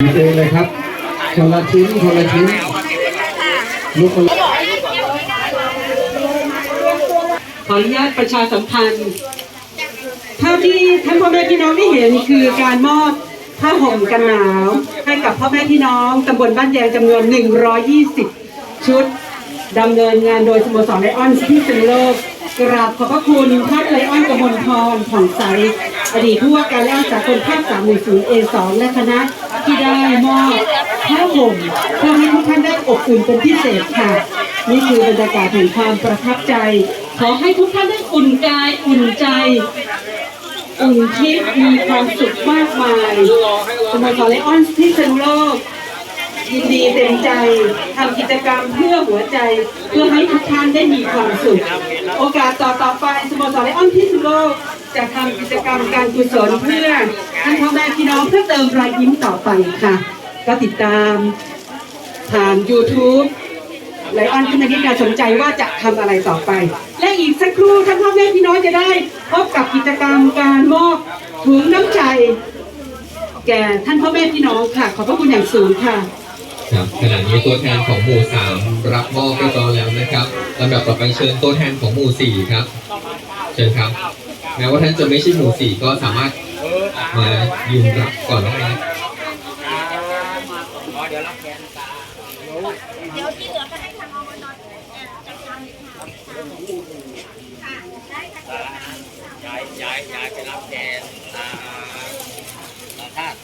เองเลยครับคนละชิ้นคนละชิ้นลูกคนละขออนุญาตประชาสัมพันธ์ภาพที่ท่านพ่อแม่พี่น้องได้เห็นคือการมอบผ้าห่มกันหนาว ให้กับพ่อแม่พี่น้องตำบลบ้านแยงจำนวน 120 ชุดดำเนินงานโดยสโมสรไลออนที่สุโลกกราบขอบพระคุณท่านไลออนกมลพรผ่องใส อดีตผู้ว่าการไลออนสากลภาค310 A2 และคณะที่ได้มอบผ้าห่มเพื่อให้ทุกท่านได้อบอุ่นเป็นพิเศษค่ะ นี่คือบรรยากาศแห่งความประทับใจ ขอให้ทุกท่านได้อุ่นกายอุ่นใจอุ่นทิพย์มีความสุขมากมายสโมสรไลออนที่สนุโลกยินดีเต็มใจทำกิจกรรมเพื่อหัวใจ เพื่อให้ทุกท่านได้มีความสุข โอกาสต่อต่อไปสโมสรไลออนที่สุโลก จะทำกิจกรรมการกุศลเพื่อท่านพ่อแม่พี่น้องเพื่อเติมรอยยิ้มต่อไปค่ะ ก็ติดตามทาง YouTube ไลออนขึ้นมาที่การสนใจว่าจะทำอะไรต่อไป และอีกสักครู่ท่านพ่อแม่พี่น้องจะได้พบกับกิจกรรมการมอบถุงน้ำใจ แก่ท่านพ่อแม่พี่น้องค่ะ ขอบพระคุณอย่างสูงค่ะครับขณะนี้ตัวแทนของหมู่สามรับมอบเรียบร้อยแล้วนะครับลำดับต่อไปเชิญตัวแทนของหมู่สี่ครับ ชิญครับแม้ว่าท่านจะไม่ใช่หมู่สี่ก็สามารถมายืนรับก่อนได้นะเดี๋ยวที่เหลือก็ให้ทางอบตจัดการเลยค่าได้ค่ะย้ายย้ายย้ายไปรับแทนอ่าท่าน